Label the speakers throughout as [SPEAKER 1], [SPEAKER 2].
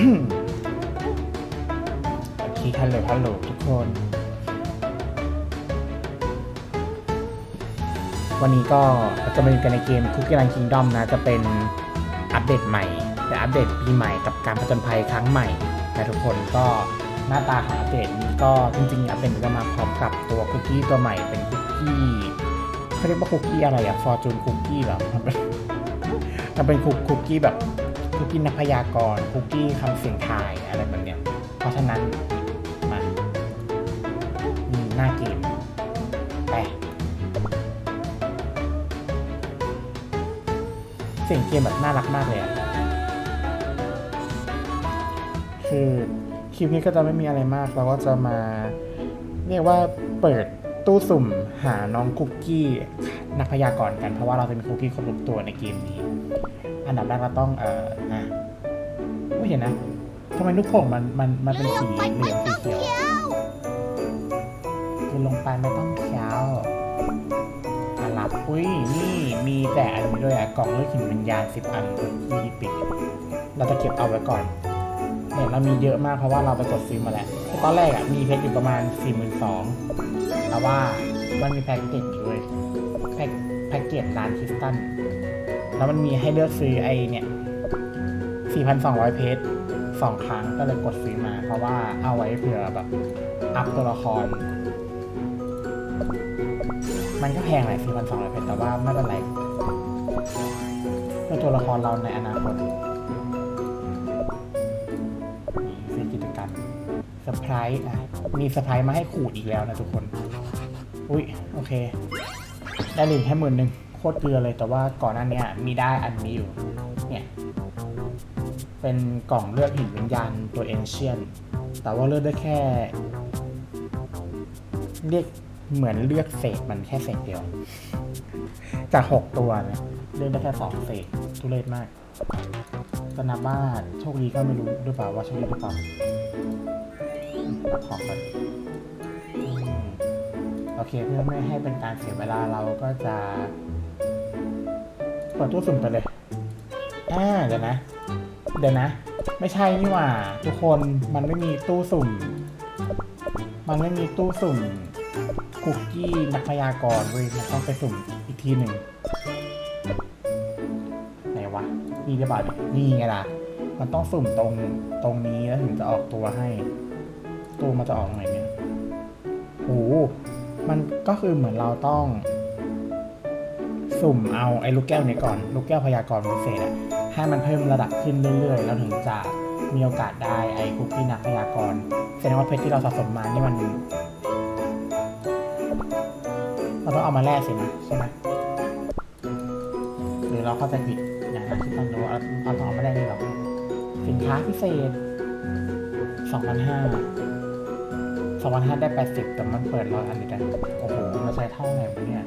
[SPEAKER 1] โอเคฮัลโหลฮัลโหลทุกคน วันนี้ก็จะมาอยู่กันในเกมคุกกี้รันคิงดอมนะ จะเป็นอัปเดตใหม่ แต่อัปเดตปีใหม่กับการผจญภัยครั้งใหม่นะทุกคนก็หน้าตาของอัปเดตนี้ก็จริงๆอัปเดตมันจะมาพร้อมกับตัวคุกกี้ตัวใหม่เป็นคุกกี้เขาเรียกว่าคุกกี้อะไรอะฟอร์จูนคุกกี้เหรอมันเป็นมันเป็นคุกคุกกี้แบบ คุกกี้นักพยากรณ์คุกกี้คำเสียงทายอะไรแบบเนี้ยเพราะฉะนั้นมันมีหน้าเกมไปเสียงเกมแบบน่ารักมากเลยอะคือคลิปนี้ก็จะไม่มีอะไรมาก เราก็จะมา เรียกว่าเปิด ตู้สุ่มหาน้องคุกกี้นักพยากรณ์กัน เพราะว่าเราจะมีคุกกี้ครบทุกตัวในเกมนี้ อันดับแรกเราต้องเอ่อนะไม่เห็นนะทำไมลูกโป่งมันมันมันเป็นสีเหลืองสีเขียวคือลงไปไม่ต้องเคี้ยวอารับอุ้ยนี่มีแต่อันนี้ด้วยอะกล่องเลือกหินวิญญาณสิบอันที่ปิด เราจะเก็บเอาไว้ก่อนเนี่ยเรามีเยอะมากเพราะว่าเราไปกดซื้อมาแล้ว ตอนแรกอะมีเพชรอยู่ประมาณ 4 2 0 0 0แต่ว่ามันมีแพ็กเกจอยู่ด้วยแพ็กแพ็กเกจร้านคริสตัน แล้วมันมีให้เลือกซื้อไอเนี่ย 4,200 เพชรสองครั้งก็เลยกดซื้อมา เพราะว่าเอาไว้เผื่อแบบอัพตัวละคร มันก็แพงหลายสี่พันสองร้อยเพชรแต่ว่าไม่เป็นไรเพื่อตัวละครเราในอนาคต เซอร์ไพรส์อะมีเซอร์ไพรส์มาให้ขูดอีกแล้วนะทุกคน อุ้ยโอเค ได้หรียญแค่หมื่นหนึ่งโคตรเกลือเลยแต่ว่าก่อนหน้านี้มีได้อันนี้อยู่ เนี่ย เป็นกล่องเลือดหินวิญญาณตัวเอนเชียน แต่ว่าเลือกได้แค่ เรียกเหมือนเลือกเศษมันแค่เศษเดียว จากหกตัวนะเลือกได้แค่สองเศษทุเรศมากก็นับว่าโชคดีก็ไม่รู้หรือเปล่าว่าโชคดีหรือเปล่า ตัดขอกันอืมโอเค เพื่อไม่ให้เป็นการเสียเวลาเราก็จะเปิดตู้สุ่มไปเลยอ่าเดี๋ยวนะ เดี๋ยวนะ ไม่ใช่นี่หว่า ทุกคนมันไม่มีตู้สุ่ม มันไม่มีตู้สุ่มคุกกี้นักพยากรณ์เว้ยมันต้องไปสุ่มอีกทีหนึ่งไหนวะนี่หรือเปล่ายนี่ไงล่ะ มันต้องสุ่มตรงตรงนี้แล้วถึงจะออกตัวให้ ตัวมันจะออกตรงไหนเนี่ยโหมันก็คือเหมือนเราต้อง สุ่มเอาไอ้ลูกแก้วเนี่ยก่อน ลูกแก้วพยากรณ์พิเศษอะให้มันเพิ่มระดับขึ้นเรื่อยๆ แล้วถึงจะมีโอกาสได้ไอ้คุกกี้นักพยากรณ์แสดงว่าเพชรที่เราสะสมมานี่มัน เราต้องเอามาแลกสินะใช่ไหมหรือเราเข้าใจผิดอย่างนั้นที่ตอนรู้เราต้องเอามาแลกนี่หรอสินค้าพิเศษสองพันห้า สองพันห้าได้แปดสิบแต่มันเปิดร้อยอันนี้ได้โอ้โหมันใช้เท่าไหร่วะเนี่ย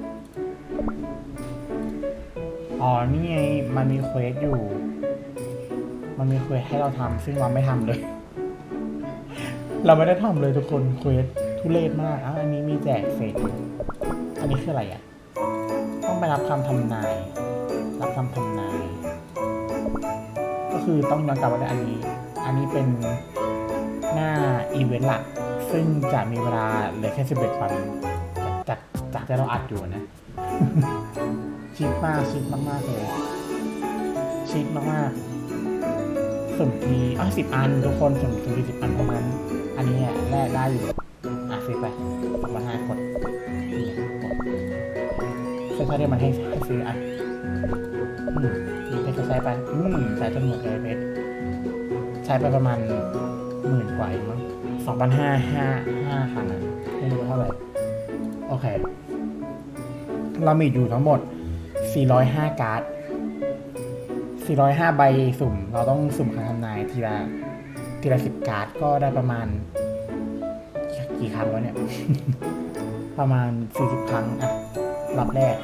[SPEAKER 1] อ๋อนี่ไงมันมีเควสอยู่ มันมีเควสให้เราทำซึ่งเราไม่ทำเลย เราไม่ได้ทำเลยทุกคนเควสทุเรศมากอ้าวอันนี้มีแจกเฟสอันนี้คืออะไรอะ ต้องไปรับคำทำนาย รับคำทำนาย ก็คือต้องย้อนกลับมาในอันนี้ อันนี้เป็นหน้าอีเวนต์หลัก ซึ่งจะมีเวลาเหลือแค่11วันจากจากที่เราอัดอยู่นะ ชิดมากชิดมากๆเลย ชิดมากๆสุ่มทีอะสิบอันทุกคนสุ่มสุ่มทีสิบอันเพระงั้นอันนี้แลกได้อยู่อะซื้อไปสองพันห้ากดนี่กดใช้ใช้ได้มันให้ให้ซื้ออะอืมมีเพชรใช้ไปอืมใช้จนหมดเลยเพชรใช้ไปประมาณหมื่นกว่ามั้ง สองพันห้าห้าห้าครั้งอะไม่รู้เท่าไหร่โอเค เรามีอยู่ทั้งหมด 405 การ์ด 405 ใบสุ่ม เราต้องสุ่มคำทำนายทีละทีละ10การ์ดก็ได้ประมาณ กี่ครั้งวะเนี่ย ประมาณ 40 ครั้งอะรับแรก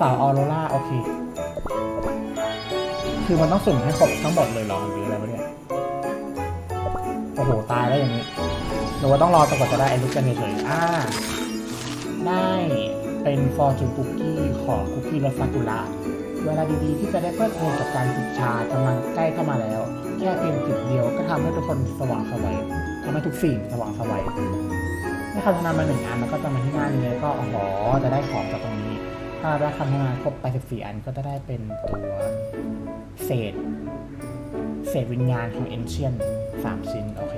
[SPEAKER 1] สาวออโรราโอเค คือมันต้องสุ่มให้ครบทั้งหมดเลยเหรอหรืออะไรวะเนี่ย โอ้โห ตายแล้วอย่างนี้หรือว่าต้องรอจนกว่าจะได้ไอ้ลูกกันเฉยๆอ่า ได้เป็นฟอร์จูนคุกกี้ของคุกกี้รสซากุระเวลาดีๆที่จะได้เพลิดเพลินกับการจิบชากำลังใกล้เข้ามาแล้ว แค่เพียงจิบเดียวก็ทำให้ทุกคนสว่างไสวัยทำให้ทุกสิ่งสว่างไสวัยเมื่อคำทำมาหนึ่งอันมันก็จะมาที่หน้านี้ก็อ๋อจะได้ของจากตรง ถ้าได้คำทำนายครบไป14อันก็จะได้เป็นตัวเศษ เศษวิญญาณของเอนเชียนสามชิ้น โอเค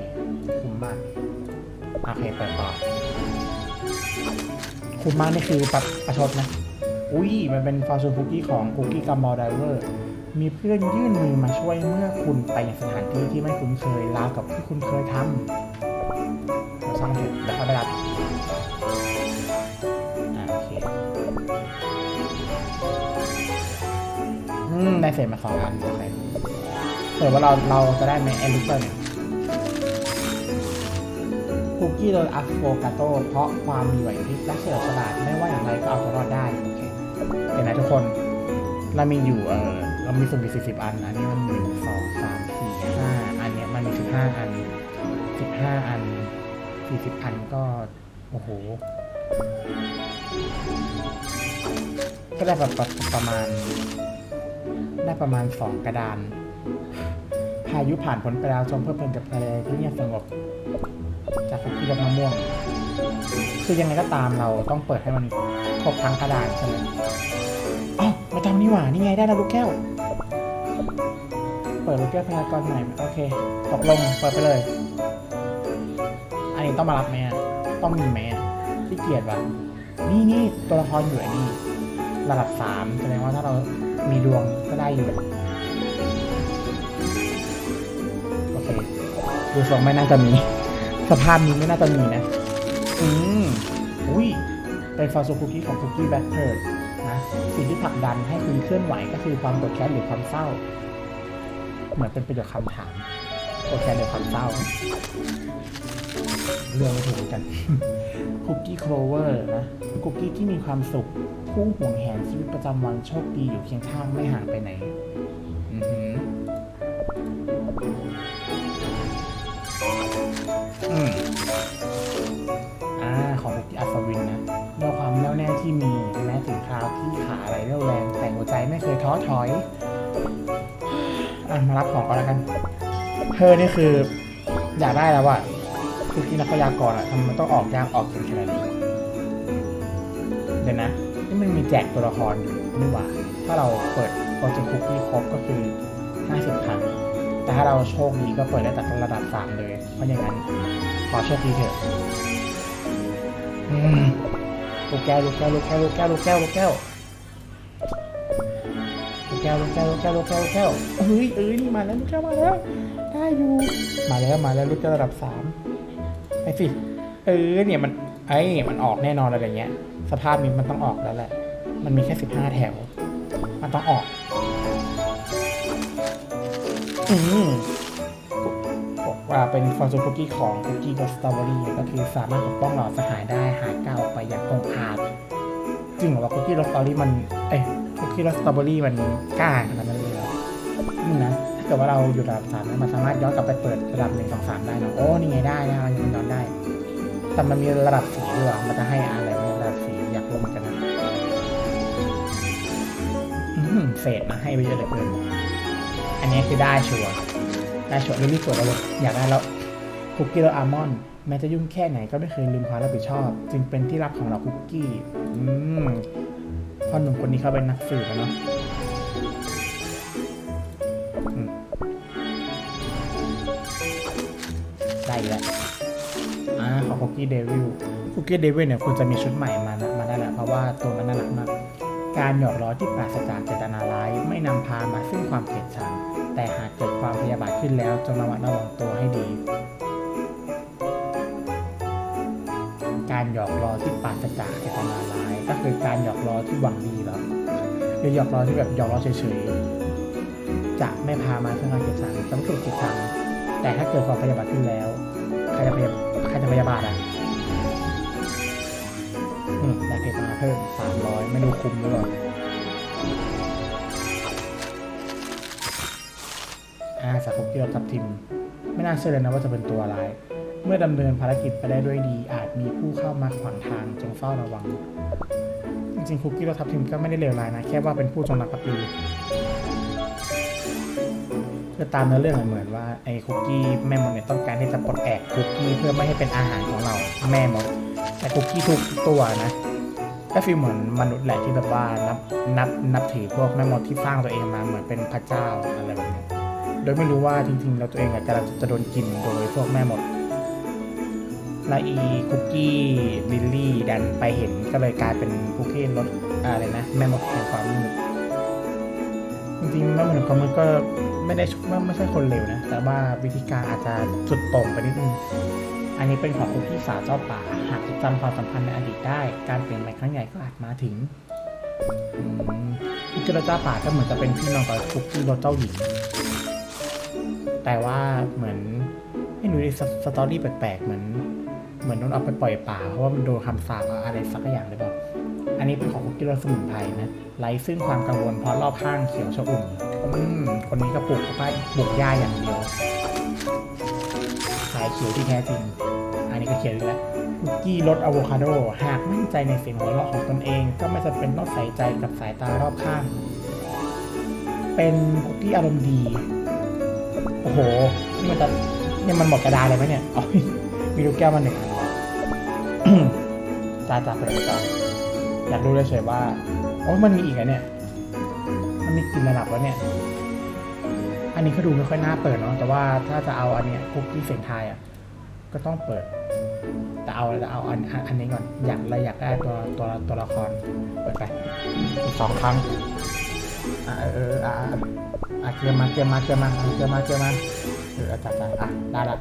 [SPEAKER 1] คุ้มมาก โอเค ไปต่อ คุ้มมากนี่คือประประชดนะ อุ้ย มันเป็นฟอร์จูนคุกกี้ของคุกกี้กัมบอลไดเวอร์ มีเพื่อนยื่นมือมาช่วยเมื่อคุณไปยังสถานที่ที่ไม่คุ้นเคยราวกับที่คุณเคยทำเราช่างเถอะเดี๋ยวเขาไปรับ ได้เศษมาสองอันโอเคเผื่อว่าเราเราจะได้ไหมแอลิเปอร์เนี่ยคุกกี้โดนอัฟโฟกาโตเพราะความมีไหวพริบและเฉลียวฉลาดไม่ว่าอย่างไรก็เอาตัวรอดได้โอเคเดี๋ยวนะทุกคนเรามีอยู่เออเรามีสุ่มอยู่สี่สิบอันอันนี้มันหนึ่งสองสามสี่ห้าอันเนี้ยมันมีสิบห้าอันสิบห้าอันสี่สิบอันก็โอ้โหก็ได้ประประประมาณ ได้ประมาณสองกระดาน พายุผ่านพ้นไปแล้วจงเพื่อเพลินกับทะเลที่เงียบสงบ จากคุกกี้กับมะม่วง คือยังไงก็ตามเราต้องเปิดให้มันครบทั้งกระดานใช่ไหมอ๋อม่ต้องนี่หว่า นี่ไงได้แล้วลูกแก้ว เปิดลูกแก้วพยากรณ์ใหม่โอเค ตกลง เปิดไปเลย อันนี้ต้องมารับไหมอะต้องมีไหมอะที่เกียดวะนี่นี่ตัวละครอยู่ไอ้นี่ระดับสามแสดงว่าถ้าเรา มีดวงก็ได้อยู่ โอเค ดูทรงไม่น่าจะมี สภาพนี้ไม่น่าจะมีนะ อืมอุ้ย เป็นฟอร์ซูคุกกี้ของคุกกี้แบ็คเพิร์ดนะ สิ่งที่ผลักดันให้คุณเคลื่อนไหวก็คือความโกรธแค้นหรือความเศร้า เหมือนเป็นประโยคคำถามโกรธแค้นหรือความเศร้า เรื่องไม่ถูกเหมือนกันคุกกี้โคลเวอร์นะคุกกี้ที่มีความสุข ผู้ห่วงแหนชีวิตประจำวันโชคดีอยู่เคียงข้างไม่ห่างไปไหน อือหืออืมอ่าของคุกกี้อัศวินนะด้วยความแน่วแน่ที่มีแม้ถึงคราวที่ขาอะไรเรี่ยวแรง แต่หัวใจไม่เคยท้อถอย อะ มารับของก่อนแล้วกัน เธอนี่คือ อยากได้แล้วอะคุกกี้นักพยากรณ์อะทำไมมันต้องออกยากออกเก่งขนาดนี้เดี๋ยวนะ นี่มันมีแจกตัวละครอยู่นี่หว่า ถ้าเราเปิดโปรเจกต์คุกกี้ครบก็คือ 50 ครั้ง แต่ถ้าเราโชคดีก็เปิดได้แต่ระดับ 3 เลย เพราะอย่างนั้น ขอโชคดีเถอะลูกแก้วลูกแก้วลูกแก้วลูกแก้วลูกแก้วลูกแก้วลูกแก้วลูกแก้วลูกแก้วลูกแก้วลูกแก้วเฮ้ยเอ้ยนี่มาแล้วลูกแก้วมาแล้วได้อยู่มาแล้วมาแล้วลูกแก้วระดับสามไอ้สิเออเนี่ยมัน ไอ้มันออกแน่นอนอะไรเงี้ย สภาพนี้มันต้องออกแล้วแหละ มันมีแค่สิบห้าแถว มันต้องออก อืมบอกว่าเป็นฟอร์จูคุกกี้ของคุกกี้กับสตรอเบอรี่ก็คือสามารถปกป้องหล่าสหายได้หายก้าวออกไปอย่างคงอาจจริงเหรอว่าคุกกี้รสสตรอเบอรี่มันเอ้ยคุกกี้รสสตรอเบอรี่มันกล้าขนาดนั้นเลยเหรอนี่นะถ้าเกิดว่าเราอยู่ระดับสามนะมันสามารถย้อนกลับไปเปิดระดับหนึ่งสองสามได้เนะโอ้นี่ไงได้นะมันย้อนได้ แต่มันมีระดับสีด้วยมันจะให้อะไรในระดับสีอยากรู้เหมือนกันนะเศษนะให้ไปเยอะเหลือเกินอันนี้คือได้ชัวร์ได้ชัวร์รีบๆกดเอาเลยอยากได้แล้วคุกกี้แล้วอาร์มอนด์แม้จะยุ่งแค่ไหนก็ไม่เคยลืมความรับผิดชอบ จึงเป็นที่รักของเราคุกกี้อืมพ่อหนุ่มคนนี้เขาเป็นนักสืบอะเนาะได้แล้ว กี้เดวิลคุกกี้เดวิลเนี่ยคุณจะมีชุดใหม่มานะมาได้แล้วเพราะว่าตัวมันน่ารักมาก การหยอกล้อที่ปราศจากเจตนาร้ายไม่นำพามาซึ่งความเกลียดชังแต่หากเกิดความพยาบาทขึ้นแล้วจงระมัดระวังตัวให้ดี การหยอกล้อที่ปราศจากเจตนาร้ายก็คือการหยอกล้อที่หวังดีแล้วหรือหยอกล้อที่แบบหยอกล้อเฉยๆจะไม่พามาซึ่งความเกลียดชังจะไม่ถูกเกลียดชังแต่ถ้าเกิดความพยาบาทขึ้นแล้วใครจะพยา ใครจะพยาบาทอะอืมได้เพชรมาเพิ่มสามร้อยไม่รู้คุ้มหรือเปล่าอ่าสักคุกเกียวกับทิม ไม่น่าเชื่อเลยนะว่าจะเป็นตัวร้าย เมื่อดำเนินภารกิจไปได้ด้วยดี อาจมีผู้เข้ามาขวางทางจงเฝ้าระวัง จริงๆคุกกี้รสทับทิมก็ไม่ได้เลวร้ายนะ แค่ว่าเป็นผู้จงรักภักดี คือตามเนื้อเรื่องเหมือนว่าไอ้คุกกี้แม่มดเนี่ยต้องการที่จะปลดแอกคุกกี้เพื่อไม่ให้เป็นอาหารของเราแม่มดแต่คุกกี้ทุกตัวนะก็ฟีลเหมือนมนุษย์แหละที่แบบว่านับนับนับถือพวกแม่มดที่สร้างตัวเองมาเหมือนเป็นพระเจ้าอะไรแบบนี้โดยไม่รู้ว่าจริงๆแล้วตัวเองอะกำลังจะโดนกินโดยพวกแม่มดและอีคุกกี้ลิลลี่ดันไปเห็นก็เลยกลายเป็นคุกกี้รสอะไรนะแม่มดแห่งความมืด จริงๆแม่มดแห่งความมืดก็ไม่ได้ไม่ไม่ใช่คนเลวนะ แต่ว่าวิธีการอาจจะสุดโต่งไปนิดนึงอันนี้เป็นของคุกกี้สาวเจ้าป่า หากจำความสัมพันธ์ในอดีตได้ การเปลี่ยนแปลงครั้งใหญ่ก็อาจมาถึงคุกกี้รสเจ้าป่าก็เหมือนจะเป็นพี่น้องกับคุกกี้รสเจ้าหญิง แต่ว่าเหมือนไม่รู้ดิสสตอรี่แปลกๆเหมือน เหมือนโดนเอาไปปล่อยป่า เพราะว่ามันโดนคำสาปอะไรสักอย่างหรือเปล่า อันนี้เป็นของคุกกี้รสสมุนไพรนะไร้ซึ่งความกังวลเพราะรอบข้างเขียวชอุ่มอืมคนนี้ก็ปลูกไปปลูกหญ้าอย่างเดียวสายเขียวที่แท้จริง อันนี้ก็เขียนอีกแล้วคุกกี้รสอะโวคาโด หากมั่นใจในเสียงหัวเราะของตนเอง ก็ไม่จำเป็นต้องใส่ใจกับสายตารอบข้าง เป็นคุกกี้อารมณ์ดี โอ้โห นี่มันจะนี่มันหมดกระดาษเลยไหมเนี่ยอ๋อมีลูกแก้วมาหนึ่งอันจ้าจ้าไปเลยจ้า อยากรู้เลยเฉยๆว่าโอ้ยมันมีอีกอะเนี่ย มันมีกลินระดับแล้วเนี่ย อันนี้ก็ดูไม่ค่อยน่าเปิดเนาะแต่ว่าถ้าจะเอาอันเนี้ยคุกกี้เสียงไทยอะก็ต้องเปิด แต่เอาแต่เอาอันอันนี้ก่อนอยากเราอยากได้ตัวตัวตัวละครเปิดไปสองครั้งอ่าเออเอออ่าอ่าเกลือมาเกลือมาเกลือมาเกลือมาเกลือมาเออจัดจ้าอะได้ละ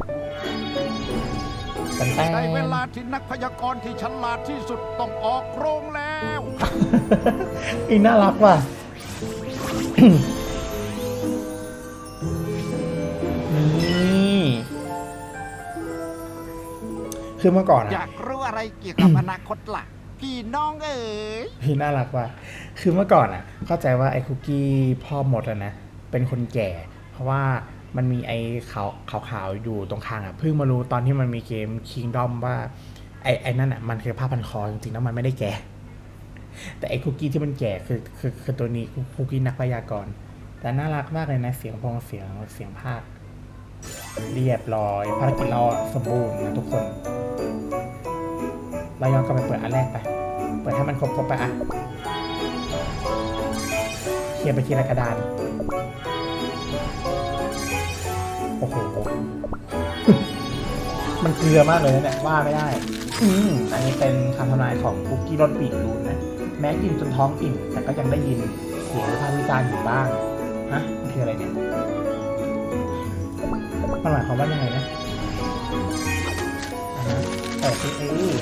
[SPEAKER 1] เป็นแป้ง
[SPEAKER 2] ได้เวลาที่นักพยากรณ์ที่ฉลาดที่สุดต้องออกโรงแล้ว
[SPEAKER 1] อีน่ารักว่ะนี่คือเมื่อก่อน
[SPEAKER 2] อ
[SPEAKER 1] อะ
[SPEAKER 2] ยากรู้อะไรเกี่ยวกับอนาคตล่ะ พี่น้องเอ๋ย
[SPEAKER 1] พี่น่ารักว่ะ คือเมื่อก่อนอะเข้าใจว่าไอ้คุกกี้พ่อหมดอะนะ เป็นคนแก่ เพราะว่า มันมีไอ้ขาวขาวขาวอยู่ตรงคางอะเพิ่งมารู้ตอนที่มันมีเกม Kingdom ว่าไอ้ไอ้นั่นอะมันคือผ้าพันคอจริงๆแล้วมันไม่ได้แก่ แต่ไอ้คุกกี้ที่มันแก่คือคือคือตัวนี้คุคุกกี้นักพยากรณ์แต่น่ารักมากเลยนะเสียงพองเสียงเสียงภาคเรียบร้อยภารกิจเราสมบูรณ์นะทุกคนเราย้อนกลับไปเปิดอันแรกไป เปิดให้มันครบครบไปอะ เคลียร์ไปทีละกระดาน โอ้โห มันเกลือมากเลยนะเนี่ยว่าไม่ได้ อืมอันนี้เป็นคำทำนายของคุกกี้รสบีทรูทนะ แม้กินจนท้องอิ่มแต่ก็ยังได้ยินเสียงวิพากษ์วิจารณ์อยู่บ้างฮะมันคืออะไรเนี่ยมันหมายความว่ายังไงนะอ่าฮะเปิดซิเออ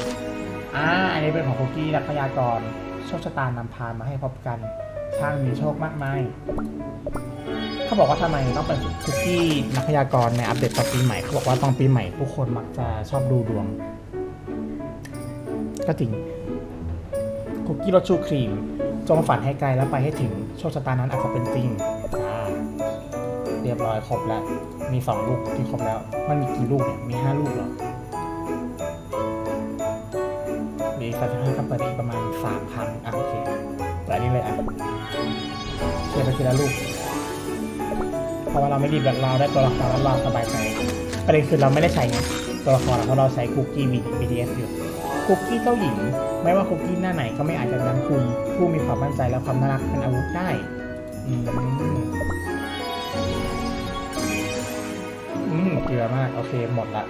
[SPEAKER 1] อ่าอันนี้เป็นของคุกกี้นักพยากรณ์โชคชะตานำพามาให้พบกัน ช่างมีโชคมากมายเขาบอกว่าทำไมต้องเป็นคุกกี้นักพยากรณ์ในอัปเดตตอนปีใหม่เขาบอกว่าตอนปีใหม่ผู้คนมักจะชอบดูดวง ก็จริงคุกกี้รสชูครีม จงฝันให้ไกลแล้วไปให้ถึงโชคชะตานั้นอาจจะเป็นจริงเรียบร้อยครบแล้ว มีสองลูกที่ครบแล้ว มันมีกี่ลูกเนี่ยมีห้าลูกหรอมีสามสิบห้าก็เปิดได้อีกประมาณสามครั้งอะโอเคเปิดอันนี้เลยอะ เทียบไปทีละลูก เพราะว่าเราไม่รีบแบบเราได้ตัวละครแล้วเราสบายใจประเด็นคือเราไม่ได้ใช้ไงตัวละครอะเพราะเราใช้คุกกี้ BTS อยู่คุกกี้เจ้าหญิง ไม่ว่าคุกกี้หน้าไหนก็ไม่อาจจะนำคุณผู้มีความมั่นใจและความน่ารักเป็นอาวุธได้อืมอืมเกลือมาก โอเคหมดละ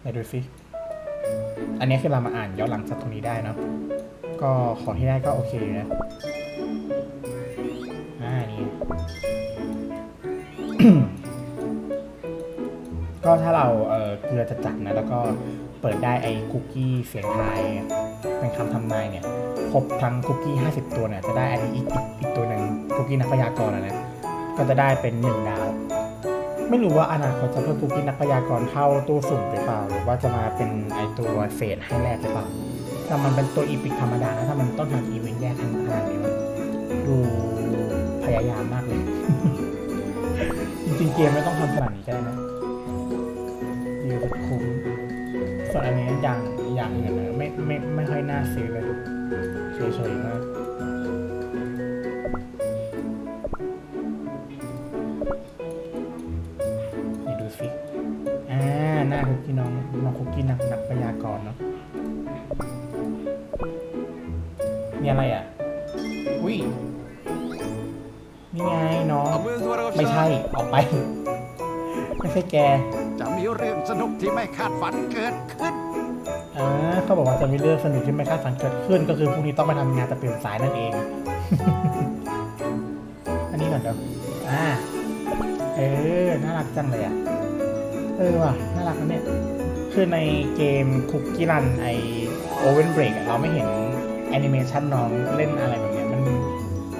[SPEAKER 1] ไหนดูสิอันนี้คือเรามาอ่านย้อนหลังจากตรงนี้ได้เนาะก็ขอให้ได้ก็โอเคนะ ก็ถ้าเราเออเกลือจะจัดนะ แล้วก็เปิดได้ไอ้คุกกี้เสียงทายเป็นคำทำนายเนี่ยครบทั้งคุกกี้ 50 ตัวเนี่ยจะได้อันนี้อีกอีกตัวหนึ่งคุกกี้นักพยากรณ์อะนะก็จะได้เป็น 1 ดาว ไม่รู้ว่าอนาคตจะเพิ่มคุกกี้นักพยากรณ์เข้าตู้สุ่มหรือเปล่า หรือว่าจะมาเป็นไอตัวเศษให้แรกหรือเปล่าถ้ามันเป็นตัวอีพิกธรรมดานะถ้ามันต้องทำอีเวนต์แยกขนาดนี้มันดูพยายามมากเลย เกมไม่ต้องทำขนาดนี้ก็ได้นะดีจะคุ้มส่วนอันนี้อย่างอย่างอื่นนะไม่ไม่ไม่ค่อยน่าซื้อเลยเฉยๆมากนี่ดูสิอ่าหน้าคุกกี้น้องน้องคุกกี้นักนักพยากรณ์เนาะนี่อะไรอะอุ้ยนี่ไงน้อง ไม่ใช่ ออกไป แก
[SPEAKER 2] จะมีเรื่องสนุกที่ไม่คาดฝันเกิดขึ้น
[SPEAKER 1] อ่าเขาบอกว่าจะมีเรื่องสนุกที่ไม่คาดฝันเกิดขึ้น ก็คือพรุ่งนี้ต้องไปทำงานแต่เปลี่ยนสายนั่นเอง อันนี้ก่อนเดี๋ยวอ่า เออ น่ารักจังเลยอะ เออว่ะ น่ารักนะเนี่ย คือในเกมคุกกี้รันไอโอเวนเบรกเราไม่เห็นแอนิเมชันน้องเล่นอะไรแบบเนี้ยมัน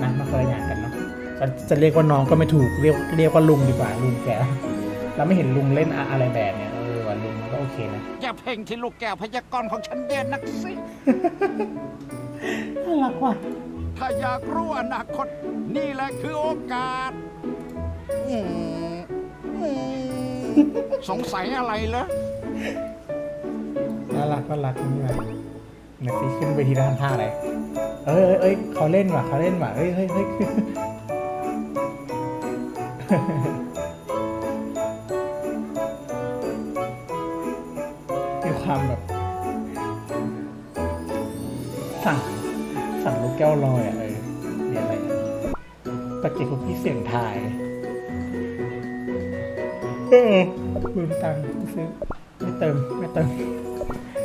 [SPEAKER 1] นะมันคนละอย่างกันเนาะจะจะเรียกว่าน้องก็ไม่ถูกเรียกเรียกว่าลุงดีกว่าลุงแก เราไม่เห็นลุงเล่นอะอะไรแบบเนี้ยเออว่ะลุงมันก็โอเคนะ
[SPEAKER 2] อย่าเพ่งที่ลูกแก้วพยากรณ์ของฉันเด่นนักสิ
[SPEAKER 1] น่ารักว่ะ
[SPEAKER 2] ถ้าอยากรู้อนาคต นี่แหละคือโอกาสอืมอืมสงสัยอะไรเหรอ
[SPEAKER 1] น่ารักก็รักนี่มาเนี่ยสิขึ้นเวทีแล้วทำท่าอะไรเอ้ยเอ้ยเอ้ยเขาเล่นว่ะเขาเล่นว่ะเฮ้ยเฮ้ยเฮ้ย ความแบบ สั่งสั่งลูกแก้วลอยอะเออเรียอะไรตะเกียบคุกกี้เสียงทายเออลืมตังค์ซื้อไม่เติมไม่เติม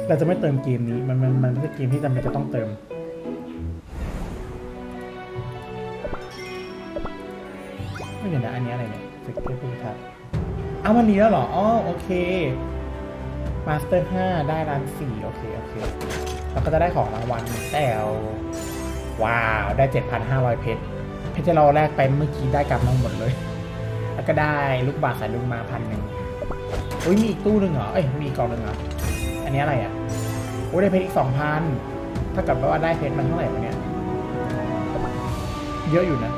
[SPEAKER 1] เราจะไม่เติมเกมนี้ มันมันมันไม่ใช่เกมที่จำเป็นจะต้องเติมไม่เห็นนะอันนี้อะไรเนี่ยสเก็ตพุทธัศน์อ้าววันนี้แล้วเหรออ๋อโอเค มาสเตอร์5ได้ร้านสี่โอเค โอเคแล้วก็จะได้ของรางวัลแต่ว้าว ได้ 7,500 เพชร เพชรที่เราแลกไปเมื่อกี้ได้กลับมาหมดเลย แล้วก็ได้ลูกบาศก์สายลุงมาพันหนึ่งอุ้ยมีอีกตู้หนึ่งเหรอ เอ้ยมีกล่องหนึ่งเหรอ อันนี้อะไรอะ โอ้ยได้เพชรอีกสองพันถ้ากับว่าได้เพชรมันเท่าไหร่วะเนี่ย เยอะอยู่นะ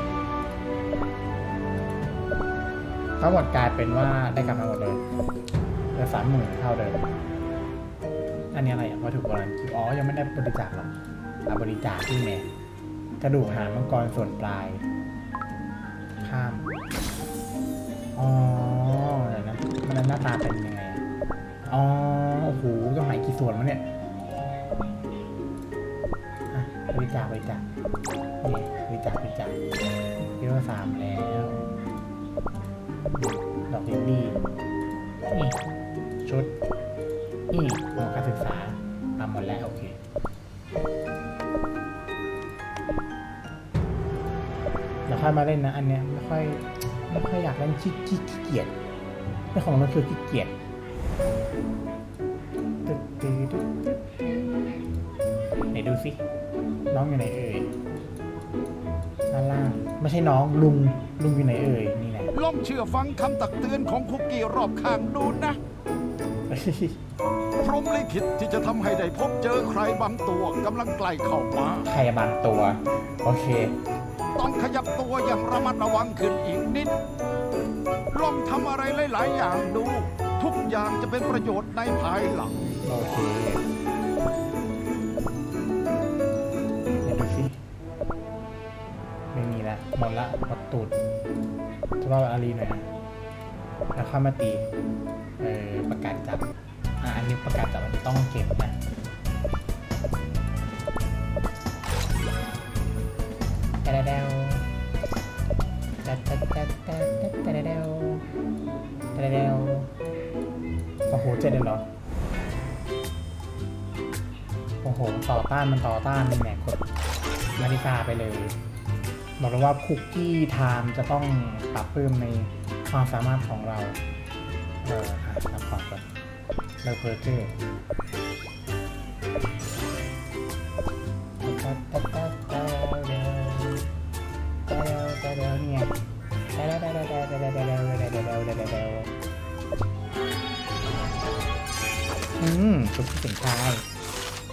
[SPEAKER 1] ทั้งหมดกลายเป็นว่าได้กลับมาหมดเลย เหลือสามหมื่นเท่าเดิม อันนี้อะไรอะวัตถุโบราณอ๋อ ยังไม่ได้บริจาคหรอกอะบริจาคที่แม่กระดูกหางมังกรส่วนปลาย ข้าม อ๋อเดี๋ยวนะ มันหน้าตาเป็นยังไงอะอ๋อ โอ้โหจะหายกี่ส่วนวะเนี่ยอะบริจาคบริจาคนี่บริจาคบริจาคเรียกว่าสามแล้ว ดอกลิลลี่นี่ ชุดนี่หมวกการศึกษาทำหมดแล้วโอเคเดี๋ยวค่อยมาเล่นนะ อันเนี้ยไม่ค่อยไม่ค่อยอยากเล่นขี้ขี้ขี้เกียจเรื่องของมันคือขี้เกียจตึ๊ดตึ๊ดติดไหนดูสิน้องอยู่ไหนเอ่ยด้านล่างไม่ใช่น้องลุงลุงอยู่ไหนเอ่ยนี่แหละ
[SPEAKER 2] ลองเชื่อฟังคำตักเตือนของคุกกี้รอบข้างดูนะ พรหมลิขิตที่จะทำให้ได้พบเจอใครบางตัวกำลังใกล้เข้ามา
[SPEAKER 1] ใครบางตัว โอเค
[SPEAKER 2] ต้องขยับตัวอย่างระมัดระวังขึ้นอีกนิด ลองทำอะไรหลาย ๆ อย่างดู ทุกอย่างจะเป็นประโยชน์ในภายหลัง
[SPEAKER 1] โอเคเดี๋ยวดูสิไม่มีแล้วหมดละหมดตูดจะว่าอารีหน่อยนะ แล้วเข้ามาตีเออประกาศจับอะอันนี้ประกาศจับมันจะต้องเก็บนะแต่เดวแต่แต่แต่แต่แต่เดวแต่เดวโอ้โหเจ็ดเลยเหรอโอ้โหต่อต้านมันต่อต้านนี่แหละกดนาฬิกาไปเลยบอกเลยว่าคุกกี้ไทม์จะต้องปรับเพิ่มใน ความสามารถของเราเออครับขอก่อนเราเเฟอร์ชื่ยเติมคุกกี้สิงคาย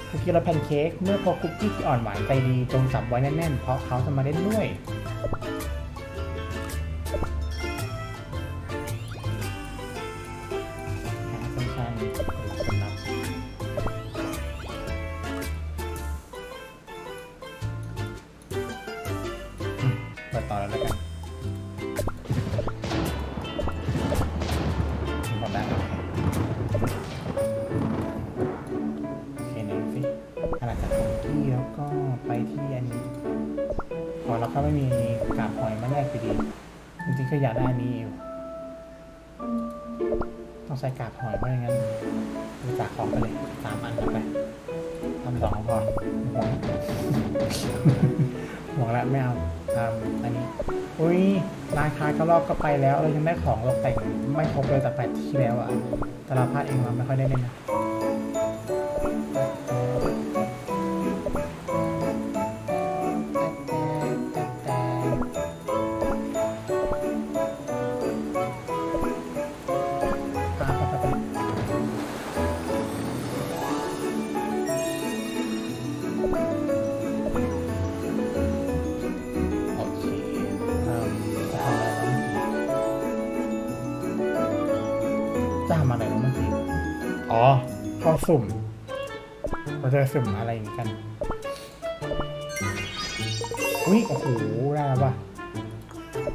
[SPEAKER 1] คุกกี้รสแพนเค้กเมื่อพอคุกกี้ที่อ่อนหวานใจดีจงจับไว้แน่นๆเพราะเขาจะมาเล่นด้วย จริงๆก็อยากได้อันนี้อยู่ต้องใส่กาบหอยไม่งั้นบริจาคของไปเลยสามอันกลับไปทำสองพอห่วงห่วงแล้วไม่เอาทำอันนี้ อุ้ยร้านค้ากระรอกก็ไปแล้วเรายังได้ของตกแต่งไม่ครบเลยจากแปดที่แล้วอะแต่เราพลาดเองเราไม่ค่อยได้เล่นนะ สุ่มเราจะสุ่มอะไรอย่างนี้กัน อุ้ยโอ้โหได้แล้วป่ะ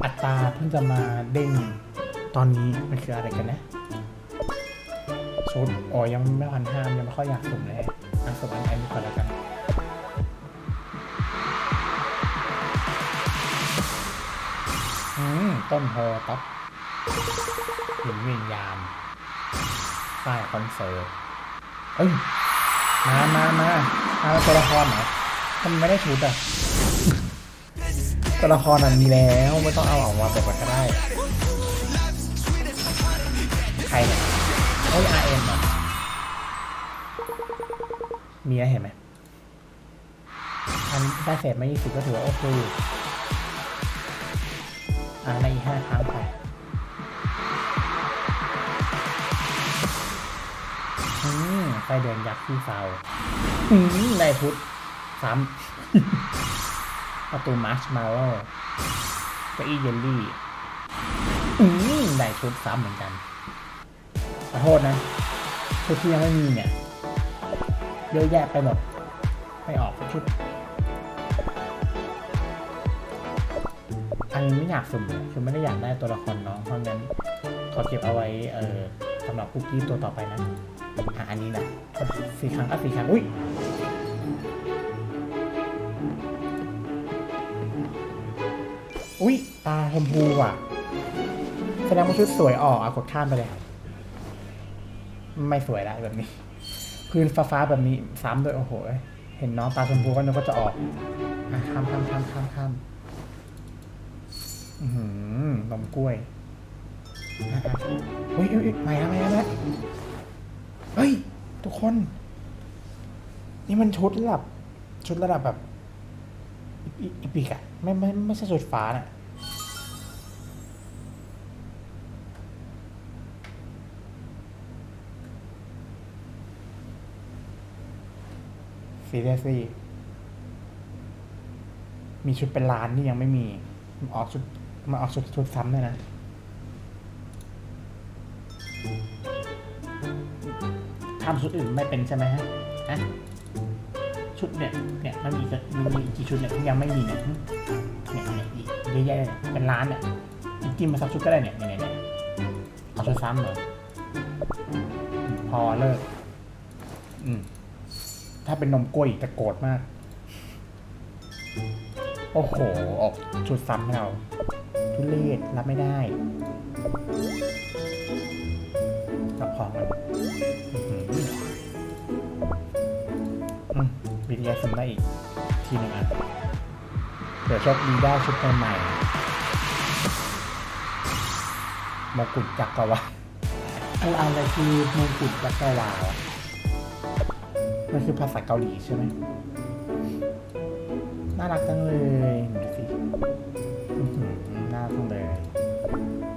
[SPEAKER 1] อัตราเพิ่งจะมาเด้งตอนนี้มันคืออะไรกันนะชุดอ๋อยังไม่พันห้ามยังไม่ค่อยอยากสุ่มเลยอะสุ่มอันนี้ก่อนแล้วกันอืมต้นโพต๊อปเห็นวิญญาณป้ายคอนเสิร์ต เอ้ย มามามามาตัวละครเหรอทำไมไม่ได้ชุดอะตัวละครมันมีแล้วไม่ต้องเอาออกมาเปิดก็ได้ใครเนี่ยโอ้ย RM เหรอมีนะเห็นไหมอันได้เศษมา20ก็ถือว่าโอเคอยู่อ่าในอีกห้าครั้งไป ไฟเดือนยักษ์ที่เซาอืมได้ชุดซ้ำประตูมาร์ชมาร์โร่เก้าอี้เยลลี่อืมได้ชุดซ้ำเหมือนกันขอโทษนะชุดที่ยังไม่มีเนี่ยเยอะแยะไปหมดไม่ออกสักชุด อันนี้ไม่อยากสุ่มเลยคือไม่ได้อยากได้ตัวละครน้องเพราะงั้นขอเก็บเอาไว้เออสำหรับคุกกี้ตัวต่อไปนะ อะอันนี้นะสี่ครั้งอะสี่ครั้งอุ้ยอุ้ยตาชมพูว่ะ แสดงว่าชุดสวยออกอะกดข้ามไปเลยไม่สวยละแบบนี้ พื้นฟ้าๆแบบนี้ซ้ำด้วยโอ้โห เห็นน้องตาชมพูก็นึกว่าจะออกอะข้ามข้ามข้ามข้ามข้ามอือหือนมกล้วยอะอะเฮ้ยเฮ้ยเฮ้ยมาแล้วมาแล้วมาแล้ว เฮ้ย ทุกคน นี่มันชุดระดับ ชุดระดับแบบอีอีกอะไม่ไม่ไม่ใช่ชุดฟ้าน่ะซีเรียสซี่มีชุดเป็นล้านที่ยังไม่มีมาออกชุดมาออกชุดชุดซ้ำเลยนะ ทำชุดอื่นไม่เป็นใช่ไหมฮะฮะชุดเนี่ยเนี่ยมันมีอีกมันมีอีกกี่ชุดเนี่ยยังไม่มีเนี่ยเนี่ยเนี่ยอีกเยอะแยะเลยเป็นล้านเนี่ยอีกกินมาสักชุดก็ได้เนี่ยเนี่ยเนี่ยเอาชุดซ้ำเหรอพอเลิกอืมถ้าเป็นนมกล้วยจะโกรธมาก โอ้โห ออกชุดซ้ำให้เราทุเรศรับไม่ได้กับของมัน ทยาซึมได้อีกทีหนึ่งอะเดี๋ยวโชคดีได้ชุดใหม่ๆมงกุฎจักรวาลอะไรคือมงกุฎจักรวาลวะมันคือภาษาเกาหลีใช่ไหมน่ารักจังเลยดูสิอื้อหือน่ารักจังเลย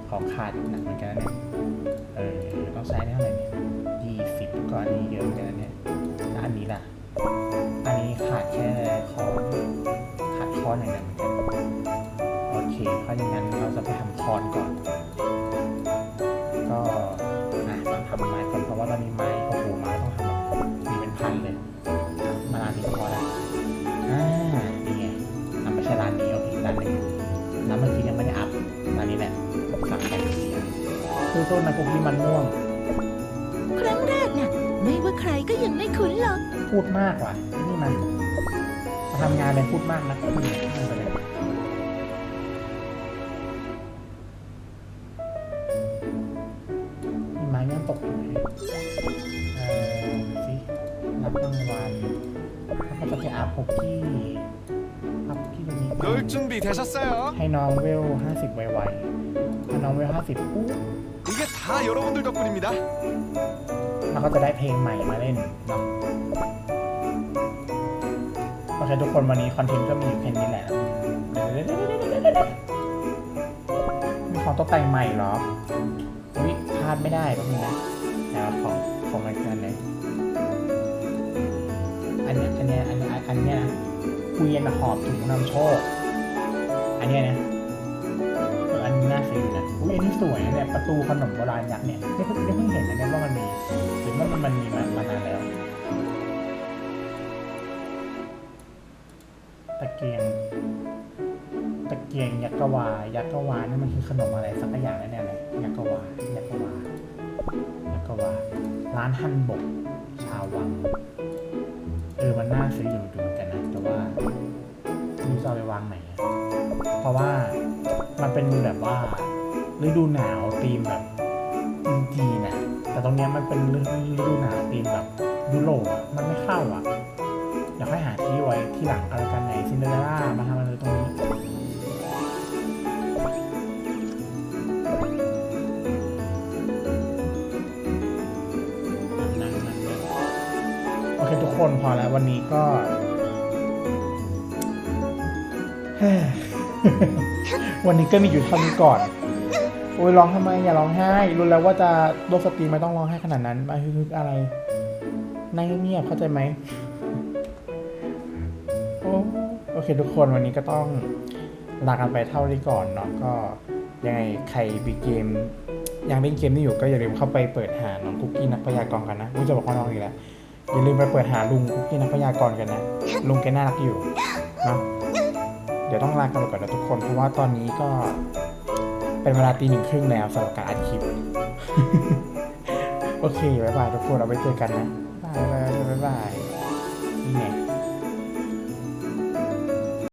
[SPEAKER 1] ของขาดหนักเหมือนกันนะเนี่ย เออต้องใช้ได้เท่าไหร่เนี่ยยี่สิบก็อันนี้เยอะเหมือนกัน คอนอย่างเดียวเหมือนกันโอเคเพราะอย่างนั้นเราจะไปทำคอนก่อน ก็อะต้องทำไม้ก่อนเพราะว่าตอนนี้ไม้โอ้โหไม้ต้องทำแบบมีเป็นพันเลยมาร้านนี้พอละอ่านี่ไงอะไม่ใช่ร้านนี้โอเคร้านหนึ่งร้านเมื่อกี้ยังไม่ได้อัพร้านนี้แหละสั่งแค่นี้คือต้นนะพวกนี้มันม่วง
[SPEAKER 3] ครั้งแรกน่ะไม่ว่าใครก็ยังไม่คุ้นหรอก
[SPEAKER 1] พูดมากว่ะนี่มันมา ทำงานอะไรพูดมากนะคุณนี่ไม้ยังตกอยู่ไหนเอ่อสิรับรางวัลแล้วก็จะไปอาบพกที่อัพฮอกกี้ตัวนี้ก่อน
[SPEAKER 4] 널 준비되셨어 요?
[SPEAKER 1] ให้น้องเวลห้าสิบไวๆให้น้องเวลห้าสิบปุ๊บ
[SPEAKER 4] 이게 다 여러분들 덕분입니 다.
[SPEAKER 1] แล้วก็จะได้เพลงใหม่มาเล่นเนาะ โอเคทุกคนวันนี้คอนเทนต์ก็มีอยู่แค่นี้แหละมีของตกแต่งใหม่หรออุ้ยพลาดไม่ได้แป๊บนึงนะนะครับของของมันคืออันไหนอันเนี้ยอันนี้อันนี้อันเนี้ยนะเกวียนหอบถุงนำโชค อันเนี้ยนะอออันนี้น่าซื้อนะอุ้ยอันนี้สวยนะเนี่ยประตูขนมโบราณยักษ์เนี่ยไม่เพิ่งไม่เพิ่งเห็นนะเนี่ยว่ามันมีหรือว่ามันมันมีมามานานแล้ว ตะเกียง ตะเกียงยักษ์วา ยักษ์วานี่มันคือขนมอะไรสักอย่างแน่ๆเลยยักษ์วา ยักษ์วา ยักษ์วา ร้านฮันบก ชาววัง เออ มันน่าซื้ออยู่ดูเหมือนกันนะแต่ว่าไม่รู้จะเอาไปวางไหน เพราะว่ามันเป็นแบบว่าฤดูหนาวธีมแบบจีนๆนะแต่ตรงเนี้ยมันเป็นฤดูหนาวธีมแบบยุโรปอะมันไม่เข้าอะ เดี๋ยวค่อยหาที่ไว้ที่หลังอะไรกันไหนซินเดอเรลล่ามาทำอะไรตรงนี้โอเคทุกคนพอแล้ววันนี้ก็วันนี้ก็มีอยู่เท่านี้ก่อน โอ้ยร้องทำไมอย่าร้องไห้ รู้แล้วว่าจะโดนสตรีมไม่ต้องร้องไห้ขนาดนั้นมาฮึกอะไรนั่งเงียบเข้าใจไหม เคทุกคนวันนี้ก็ต้องลากันไปเท่านี้ก่อนเนาะก็ยังไงใครมีเกมยังเล่นเกมนี้อยู่ก็อย่าลืมเข้าไปเปิดหาน้องคุกกี้นักพยากรณ์กันนะรู้จะบอกว่าน้องอีกแล้วอย่าลืมไปเปิดหาลุงคุกกี้นักพยากรณ์กันนะลุงแกน่ารักอยู่เนาะเดี๋ยวต้องลากันไปก่อนนะทุกคนเพราะว่าตอนนี้ก็เป็นเวลาตีหนึ่งครึ่งแล้วสำหรับการอัดคลิปโอเคบ๊ายบายทุกคนเราไปเจอกันนะบายบายบายบายนี่ไง